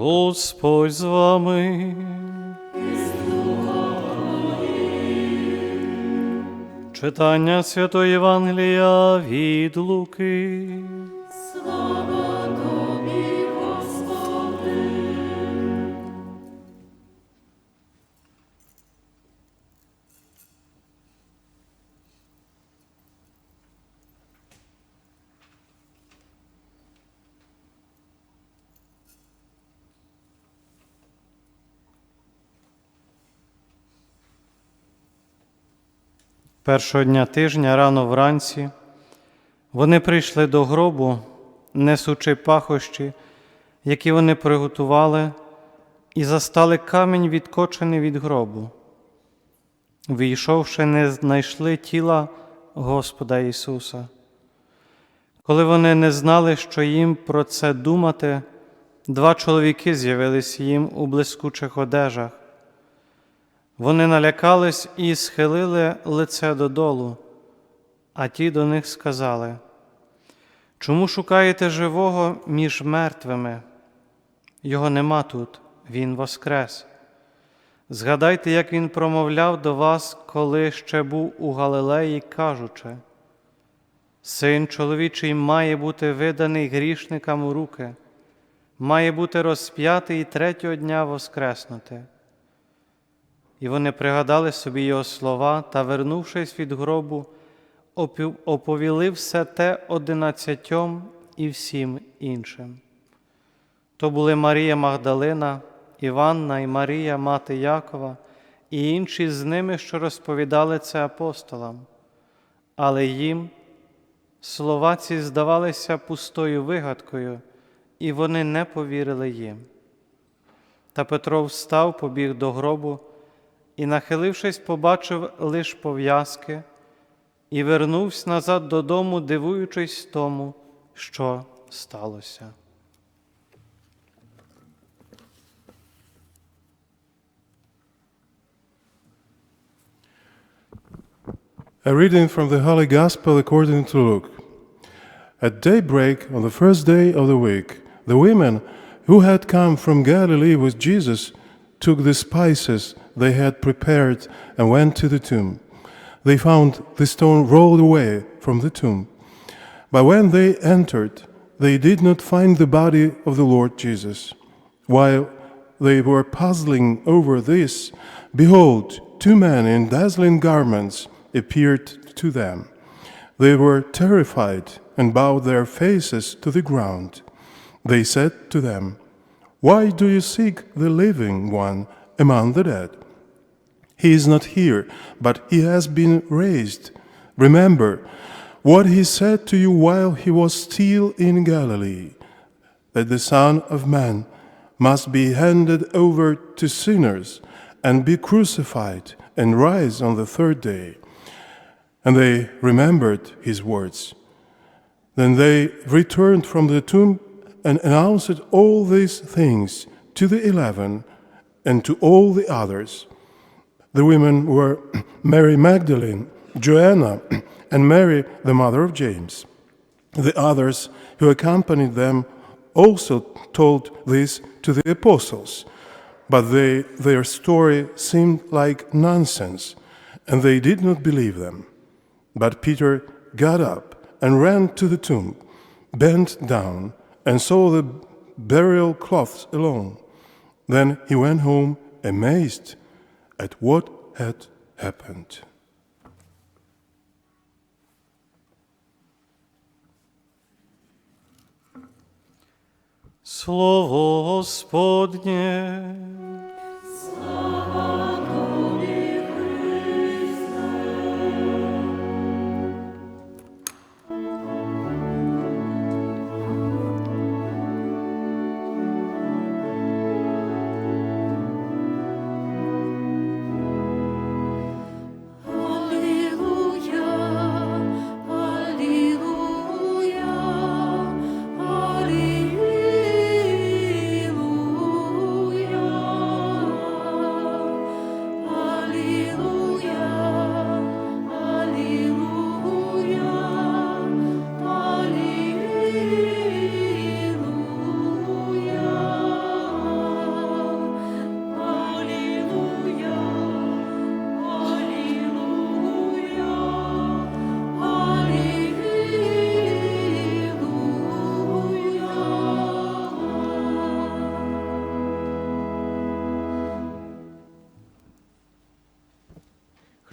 Господь з вами. Читання Святої Євангелія від Луки. Першого дня тижня рано вранці вони прийшли до гробу, несучи пахощі, які вони приготували, і застали камінь, відкочений від гробу. Війшовши, не знайшли тіла Господа Ісуса. Коли вони не знали, що їм про це думати, два чоловіки з'явились їм у блискучих одежах. Вони налякались і схилили лице додолу, а ті до них сказали, чому шукаєте живого між мертвими? Його нема тут, Він воскрес. Згадайте, як Він промовляв до вас, коли ще був у Галилеї, кажучи, Син чоловічий має бути виданий грішникам у руки, має бути розп'ятий і третього дня воскреснути. І вони пригадали собі його слова та, вернувшись від гробу, оповіли все те одинадцятьом і всім іншим. То були Марія Магдалина, Іванна і Марія, мати Якова, і інші з ними, що розповідали це апостолам. Але їм слова ці здавалися пустою вигадкою, і вони не повірили їм. Та Петро встав, побіг до гробу і, нахилившись, побачив лиш пов'язки, і вернувся назад додому, дивуючись тому, що сталося. A reading from the Holy Gospel according to Luke. At daybreak on the first day of the week, the women who had come from Galilee with Jesus took the spices they had prepared and went to the tomb. They found the stone rolled away from the tomb. But when they entered, they did not find the body of the Lord Jesus. While they were puzzling over this, behold, two men in dazzling garments appeared to them. They were terrified and bowed their faces to the ground. They said to them, Why do you seek the living one among the dead? He is not here, but he has been raised. Remember what he said to you while he was still in Galilee that the Son of Man must be handed over to sinners and be crucified and rise on the third day. And they remembered his words. Then they returned from the tomb and announced all these things to the eleven and to all the others. The women were Mary Magdalene, Joanna, and Mary, the mother of James. The others who accompanied them also told this to the apostles, but they, their story seemed like nonsense, and they did not believe them. But Peter got up and ran to the tomb, bent down, and saw the burial cloths alone. Then he went home amazed at what had happened. Slovo Hospodne.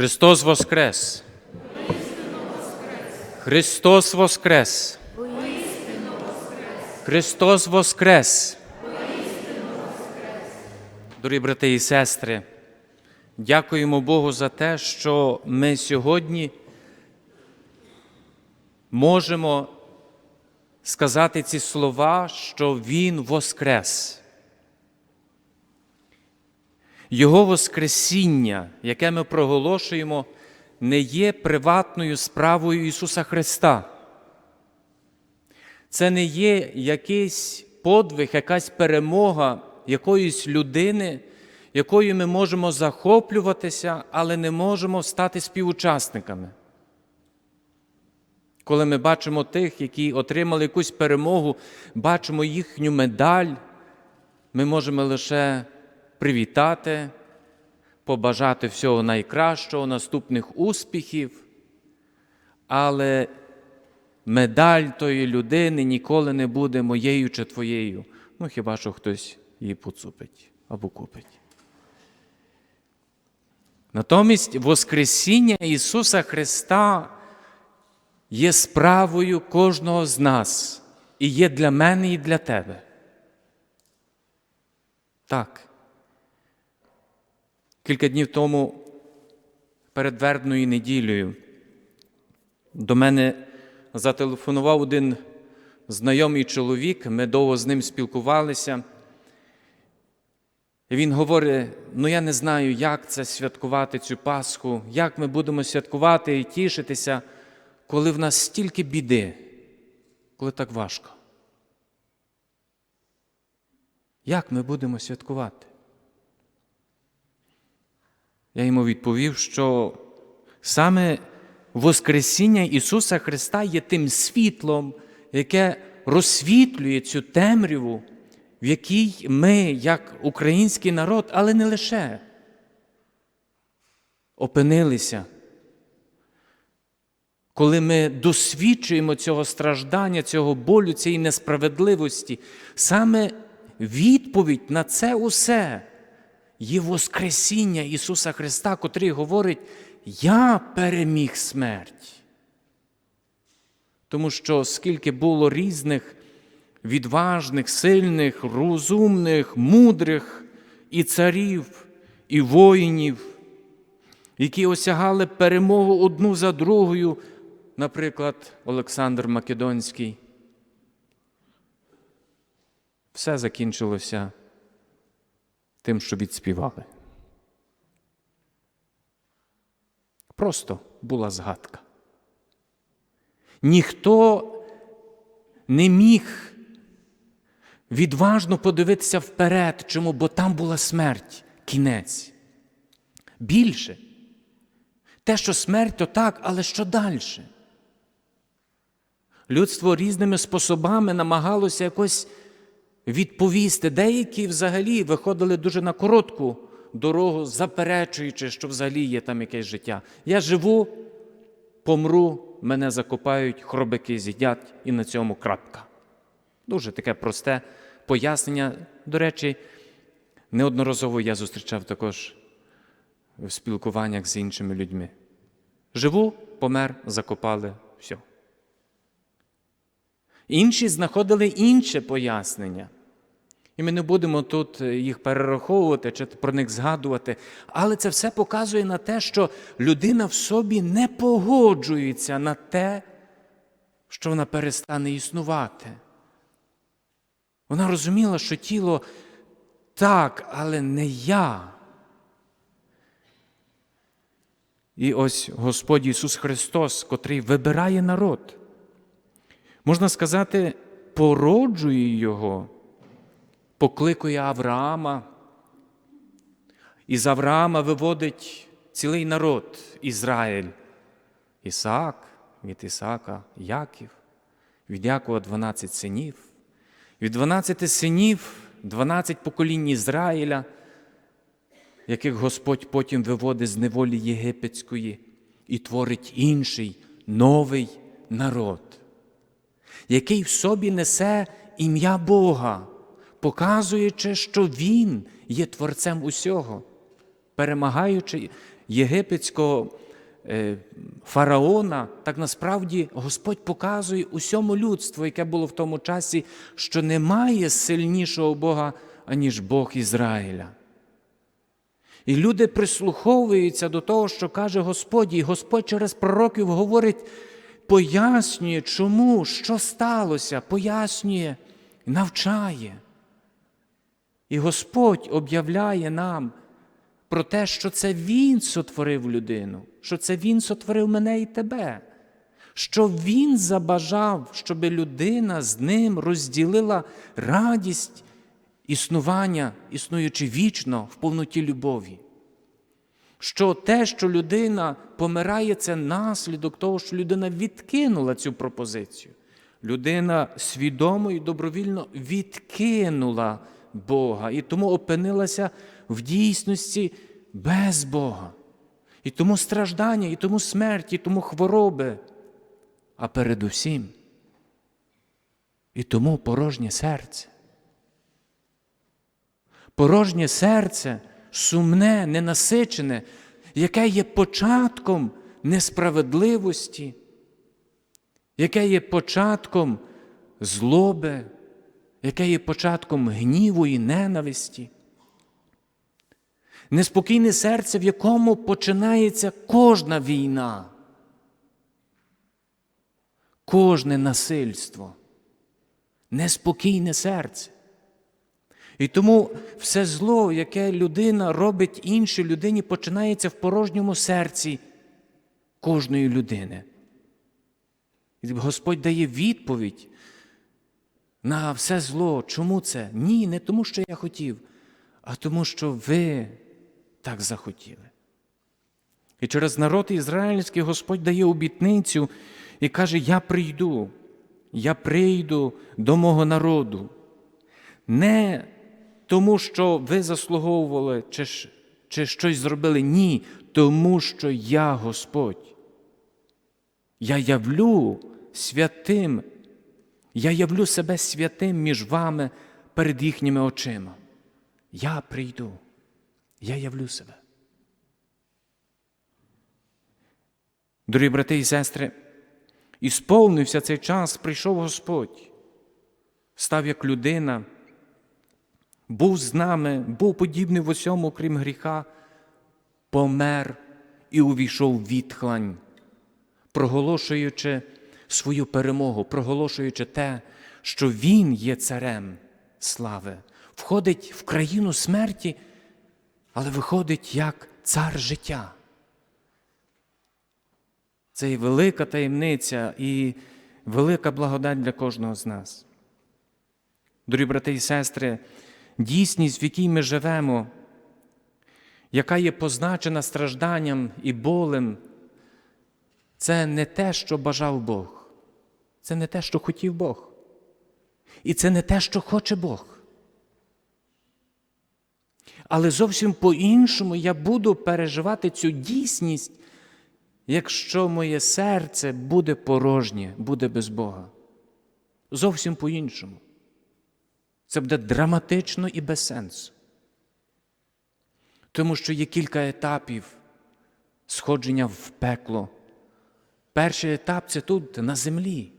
Христос Воскрес! Христос Воскрес! Христос Воскрес! Дорогі брати і сестри, дякуємо Богу за те, що ми сьогодні можемо сказати ці слова, що Він Воскрес. Його Воскресіння, яке ми проголошуємо, не є приватною справою Ісуса Христа. Це не є якийсь подвиг, якась перемога якоїсь людини, якою ми можемо захоплюватися, але не можемо стати співучасниками. Коли ми бачимо тих, які отримали якусь перемогу, бачимо їхню медаль, ми можемо лише привітати, побажати всього найкращого, наступних успіхів, але медаль тої людини ніколи не буде моєю чи твоєю. Ну, хіба що хтось її поцупить або купить. Натомість Воскресіння Ісуса Христа є справою кожного з нас і є для мене і для тебе. Так. Кілька днів тому перед Вербною неділею до мене зателефонував один знайомий чоловік, ми довго з ним спілкувалися. І він говорить: ну я не знаю, як це святкувати цю Пасху, як ми будемо святкувати і тішитися, коли в нас стільки біди, коли так важко. Як ми будемо святкувати? Я йому відповів, що саме Воскресіння Ісуса Христа є тим світлом, яке розсвітлює цю темряву, в якій ми, як український народ, але не лише, опинилися. Коли ми досвідчуємо цього страждання, цього болю, цієї несправедливості, саме відповідь на це усе є Воскресіння Ісуса Христа, котрий говорить, Я переміг смерть. Тому що скільки було різних відважних, сильних, розумних, мудрих і царів, і воїнів, які осягали перемогу одну за другою, наприклад, Олександр Македонський. Все закінчилося тим, що відспівали. Просто була згадка. Ніхто не міг відважно подивитися вперед, чому, бо там була смерть, кінець. Більше. Те, що смерть, то так, але що далі? Людство різними способами намагалося якось відповісти. Деякі взагалі виходили дуже на коротку дорогу, заперечуючи, що взагалі є там якесь життя. Я живу, помру, мене закопають, хробики з'їдять, і на цьому крапка. Дуже таке просте пояснення. До речі, неодноразово я зустрічав також в спілкуваннях з іншими людьми. Живу, помер, закопали, все. Інші знаходили інше пояснення. І ми не будемо тут їх перераховувати чи про них згадувати. Але це все показує на те, що людина в собі не погоджується на те, що вона перестане існувати. Вона розуміла, що тіло так, але не я. І ось Господь Ісус Христос, котрий вибирає народ, можна сказати, породжує Його, покликує Авраама. І з Авраама виводить цілий народ Ізраїль. Ісаак, від Ісаака Яків, від Якова 12 синів, від 12 синів 12 поколінь Ізраїля, яких Господь потім виводить з неволі єгипетської і творить інший новий народ, який в собі несе ім'я Бога, показуючи, що Він є Творцем усього, перемагаючи єгипетського е, фараона, так насправді Господь показує усьому людству, яке було в тому часі, що немає сильнішого Бога, аніж Бог Ізраїля. І люди прислуховуються до того, що каже Господь, і Господь через пророків говорить, пояснює, чому, що сталося, пояснює, навчає. І Господь об'являє нам про те, що це Він сотворив людину, що це Він сотворив мене і тебе, що Він забажав, щоб людина з ним розділила радість існування, існуючи вічно в повноті любові. Що те, що людина помирає, це наслідок того, що людина відкинула цю пропозицію. Людина свідомо і добровільно відкинула Бога і тому опинилася в дійсності без Бога. І тому страждання, і тому смерть, і тому хвороби, а передусім, і тому порожнє серце. Порожнє серце, сумне, ненасичене, яке є початком несправедливості, яке є початком злоби, яке є початком гніву і ненависті. Неспокійне серце, в якому починається кожна війна, кожне насильство, неспокійне серце. І тому все зло, яке людина робить іншій людині, починається в порожньому серці кожної людини. І Господь дає відповідь на все зло. Чому це? Ні, не тому, що я хотів, а тому, що ви так захотіли. І через народ ізраїльський Господь дає обітницю і каже: Я прийду, я прийду до мого народу. Не тому, що ви заслуговували чи, чи щось зробили. Ні, тому що я Господь. Я явлю святим, я явлю себе святим між вами перед їхніми очима. Я прийду, я явлю себе. Дорогі брати і сестри, ісповнився цей час, прийшов Господь, став як людина, був з нами, був подібний в усьому, крім гріха, помер і увійшов в відхлань, проголошуючи свою перемогу, проголошуючи те, що Він є царем слави, входить в країну смерті, але виходить як цар життя. Це і велика таємниця і велика благодать для кожного з нас. Дорогі брати і сестри, дійсність, в якій ми живемо, яка є позначена стражданням і болем, це не те, що бажав Бог, це не те, що хотів Бог. І це не те, що хоче Бог. Але зовсім по-іншому я буду переживати цю дійсність, якщо моє серце буде порожнє, буде без Бога. Зовсім по-іншому. Це буде драматично і без сенсу. Тому що є кілька етапів сходження в пекло. Перший етап це тут, на землі,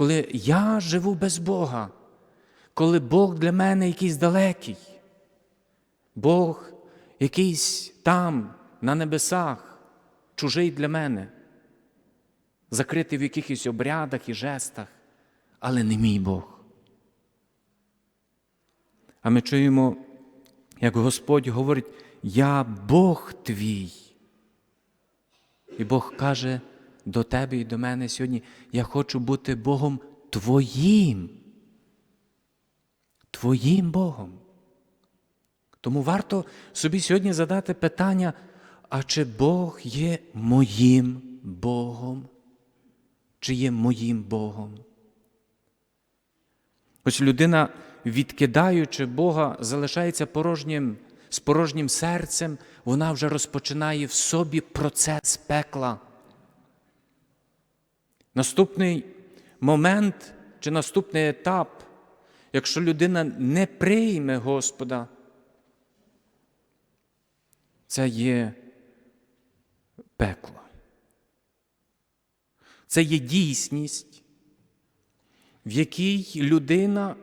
коли я живу без Бога, коли Бог для мене якийсь далекий, Бог якийсь там, на небесах, чужий для мене, закритий в якихось обрядах і жестах, але не мій Бог. А ми чуємо, як Господь говорить, я Бог твій. І Бог каже до тебе і до мене сьогодні, я хочу бути Богом твоїм. Твоїм Богом. Тому варто собі сьогодні задати питання, а чи Бог є моїм Богом? Чи є моїм Богом? Ось людина, відкидаючи Бога, залишається порожнім, з порожнім серцем, вона вже розпочинає в собі процес пекла. Наступний момент чи наступний етап, якщо людина не прийме Господа, це є пекло. Це є дійсність, в якій людина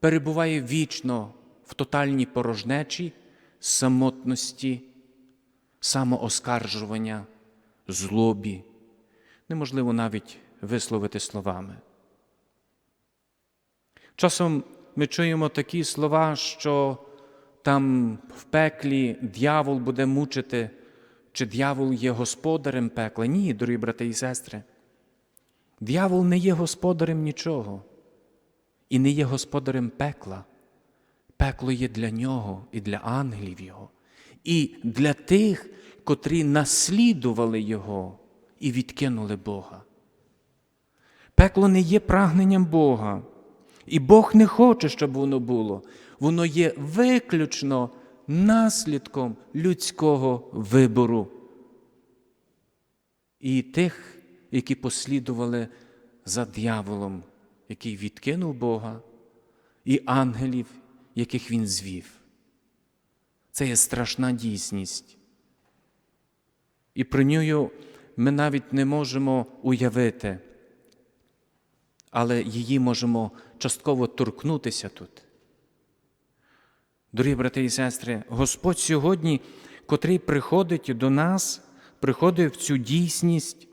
перебуває вічно в тотальній порожнечі, самотності, самооскаржування, злобі, неможливо навіть висловити словами. Часом ми чуємо такі слова, що там в пеклі дьявол буде мучити, чи дьявол є господарем пекла. Ні, дорогі брати і сестри. Дьявол не є господарем нічого і не є господарем пекла. Пекло є для нього і для ангелів Його, і для тих, котрі наслідували Його і відкинули Бога. Пекло не є прагненням Бога. І Бог не хоче, щоб воно було. Воно є виключно наслідком людського вибору. І тих, які послідували за дияволом, який відкинув Бога, і ангелів, яких він звів. Це є страшна дійсність. І про нього ми навіть не можемо уявити, але її можемо частково торкнутися тут. Дорогі брати і сестри, Господь сьогодні, котрий приходить до нас, приходить в цю дійсність,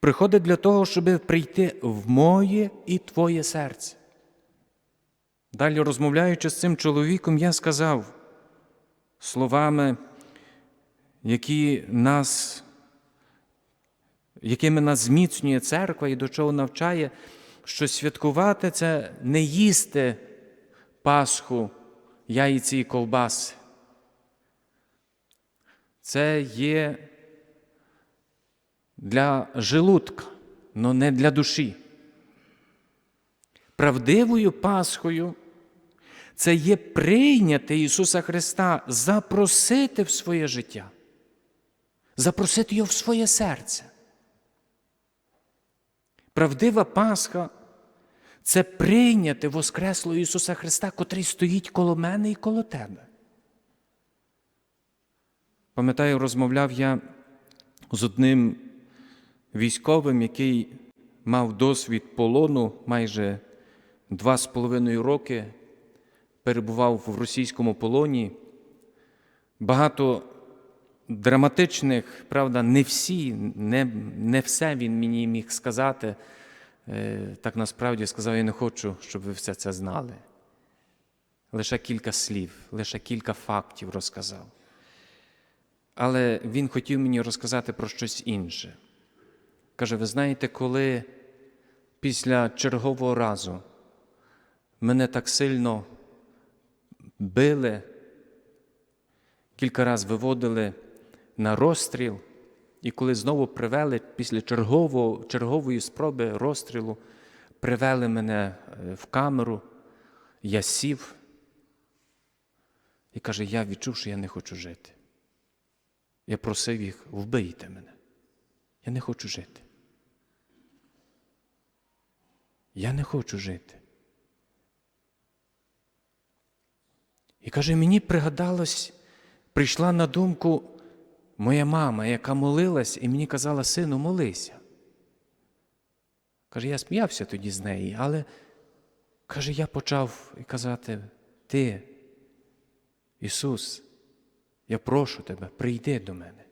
приходить для того, щоб прийти в моє і твоє серце. Далі, розмовляючи з цим чоловіком, я сказав словами, які нас, якими нас зміцнює церква і до чого навчає, що святкувати це не їсти Пасху, яйці і ковбаси. Це є для желудка, але не для душі. Правдивою Пасхою це є прийняти Ісуса Христа, запросити в своє життя, запросити Його в своє серце. Правдива Пасха це прийняти Воскреслого Ісуса Христа, котрий стоїть коло мене і коло тебе. Пам'ятаю, розмовляв я з одним військовим, який мав досвід полону майже два з половиною роки, перебував в російському полоні. Багато драматичних, правда, не всі, не, не все він мені міг сказати. Е, Так насправді сказав, я не хочу, щоб ви все це знали. Лише кілька слів, лише кілька фактів розказав. Але він хотів мені розказати про щось інше. Каже: ви знаєте, коли після чергового разу мене так сильно били, кілька разів виводили на розстріл, і коли знову привели після чергового, чергової спроби розстрілу, привели мене е, в камеру, я сів і каже, я відчув, що я не хочу жити. Я просив їх, вбийте мене. Я не хочу жити. Я не хочу жити. І каже, мені пригадалось, прийшла на думку моя мама, яка молилась, і мені казала, сину, молися. Каже, я сміявся тоді з неї, але каже, я почав казати, ти, Ісус, я прошу тебе, прийди до мене.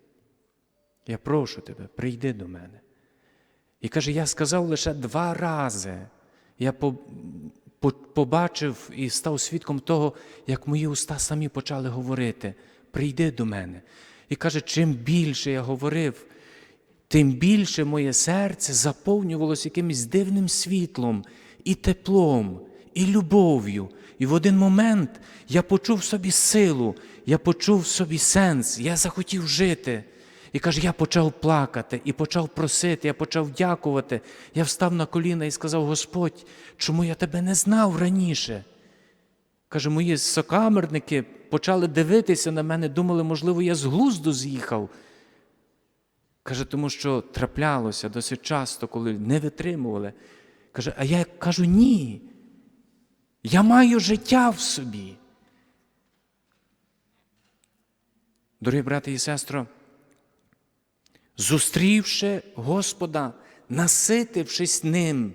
Я прошу тебе, прийди до мене. І каже, я сказав лише два рази. Я по- по- побачив і став свідком того, як мої уста самі почали говорити: прийди до мене. І каже, чим більше я говорив, тим більше моє серце заповнювалося якимось дивним світлом, і теплом, і любов'ю. І в один момент я почув собі силу, я почув собі сенс, я захотів жити. І каже, я почав плакати і почав просити, я почав дякувати. Я встав на коліна і сказав: Господь, чому я тебе не знав раніше? Каже, мої сокамерники почали дивитися на мене, думали, можливо, я з глузду з'їхав. Каже, тому що траплялося досить часто, коли не витримували. Каже, а я кажу, ні. Я маю життя в собі. Дорогі брати і сестро, Зустрівши Господа, наситившись ним,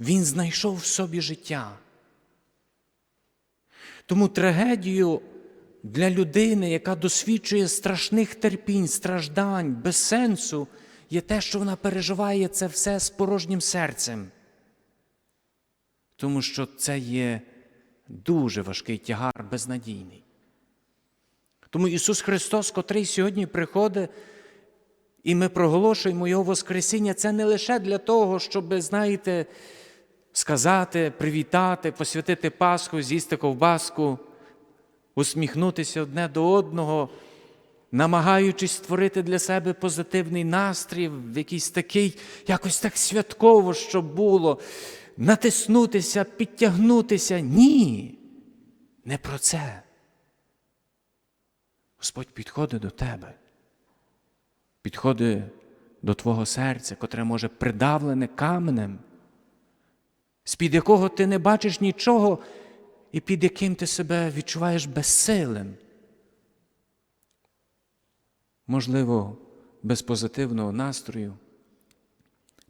він знайшов в собі життя. Тому трагедію для людини, яка досвідчує страшних терпінь, страждань, без сенсу, є те, що вона переживає це все з порожнім серцем. Тому що це є дуже важкий тягар, безнадійний. Тому Ісус Христос, котрий сьогодні приходить, і ми проголошуємо Його Воскресіння, це не лише для того, щоб, знаєте, сказати, привітати, посвятити Пасху, з'їсти ковбаску, усміхнутися одне до одного, намагаючись створити для себе позитивний настрій, в якийсь такий, якось так святково, щоб було, натиснутися, підтягнутися. Ні, не про це. Господь підходить до тебе, підходить до твого серця, котре може придавлене каменем, з-під якого ти не бачиш нічого і під яким ти себе відчуваєш безсилим. Можливо, без позитивного настрою,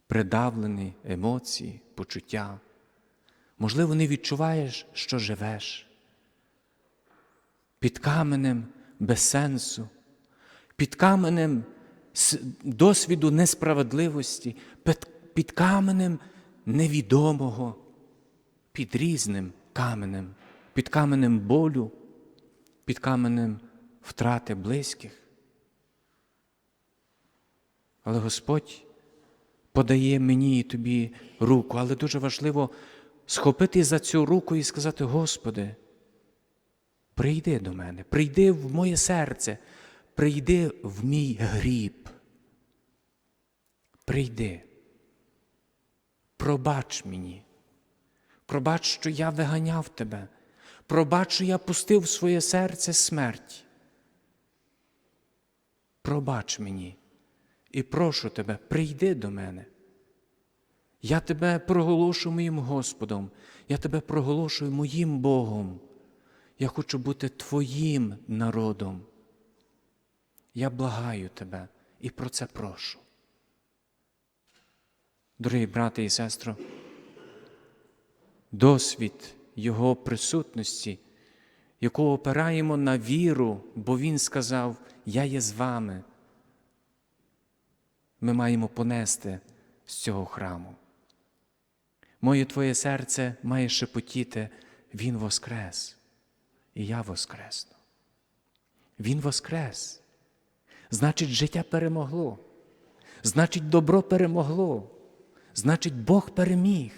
придавлені емоції, почуття. Можливо, не відчуваєш, що живеш. Під каменем без сенсу, під каменем досвіду несправедливості, під, каменем невідомого, під різним каменем, під каменем болю, під каменем втрати близьких. Але Господь подає мені і тобі руку, але дуже важливо схопити за цю руку і сказати: Господи, прийди до мене, прийди в моє серце, прийди в мій гріб. Прийди, пробач мені, пробач, що я виганяв тебе, пробач, що я пустив в своє серце смерть. Пробач мені і прошу тебе, прийди до мене. Я тебе проголошую моїм Господом, я тебе проголошую моїм Богом. Я хочу бути твоїм народом. Я благаю тебе і про це прошу. Дорогі брати і сестро, досвід Його присутності, яку опираємо на віру, бо Він сказав, Я є з вами. Ми маємо понести з цього храму. Моє твоє серце має шепотіти, Він воскрес, і я воскресну. Він воскрес. Значить, життя перемогло. Значить, добро перемогло. Значить, Бог переміг.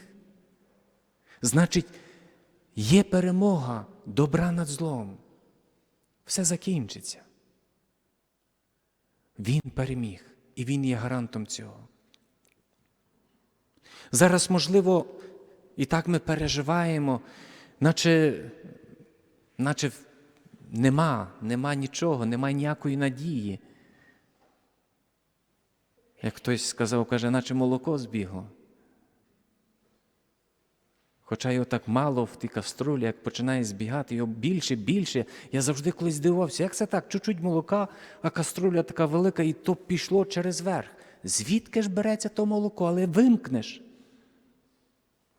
Значить, є перемога добра над злом. Все закінчиться. Він переміг, і Він є гарантом цього. Зараз, можливо, і так ми переживаємо, наче, наче нема, нема нічого, нема ніякої надії. Як хтось сказав, каже, наче молоко збігло. Хоча його так мало в тій каструлі, як починає збігати, його більше, більше. Я завжди колись дивувався, як це так? Чуть-чуть молока, а каструля така велика, і то пішло через верх. Звідки ж береться то молоко, але вимкнеш?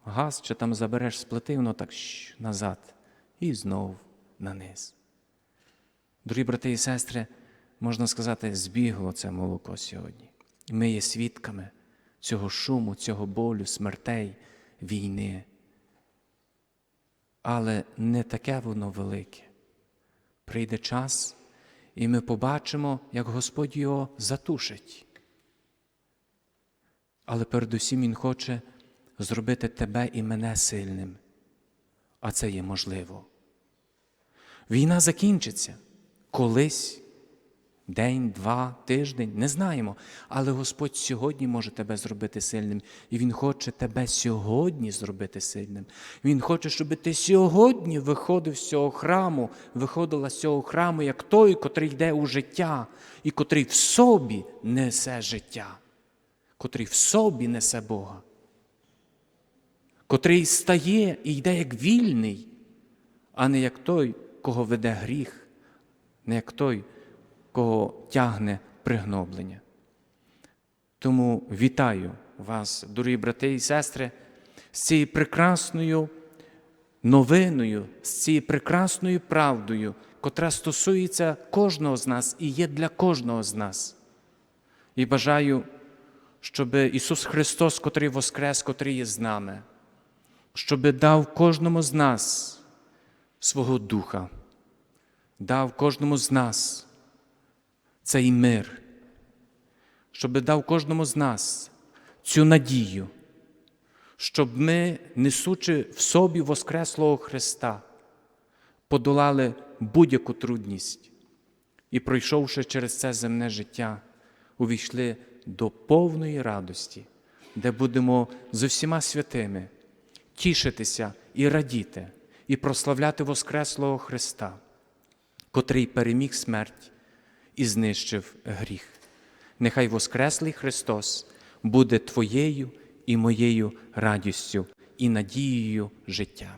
Газ чи там забереш з плити, воно так щ, назад і знов на низ. Дорогі брати і сестри, можна сказати, збігло це молоко сьогодні. Ми є свідками цього шуму, цього болю, смертей, війни. Але не таке воно велике. Прийде час, і ми побачимо, як Господь його затушить. Але передусім Він хоче зробити тебе і мене сильним. А це є можливо. Війна закінчиться колись, день, два, тиждень, не знаємо. Але Господь сьогодні може тебе зробити сильним. І Він хоче тебе сьогодні зробити сильним. Він хоче, щоб ти сьогодні виходив з цього храму, виходила з цього храму, як той, котрий йде у життя, і котрий в собі несе життя, котрий в собі несе Бога котрий стає і йде як вільний, а не як той, кого веде гріх, не як той, кого тягне пригноблення. Тому вітаю вас, дорогі брати і сестри, з цією прекрасною новиною, з цією прекрасною правдою, котра стосується кожного з нас і є для кожного з нас. І бажаю, щоб Ісус Христос, котрий воскрес, котрий є з нами, щоб дав кожному з нас свого Духа, дав кожному з нас цей мир, щоб дав кожному з нас цю надію, щоб ми, несучи в собі Воскреслого Христа, подолали будь-яку трудність і, пройшовши через це земне життя, увійшли до повної радості, де будемо з усіма святими тішитися і радіти, і прославляти Воскреслого Христа, котрий переміг смерть і знищив гріх. Нехай Воскреслий Христос буде Твоєю і моєю радістю і надією життя.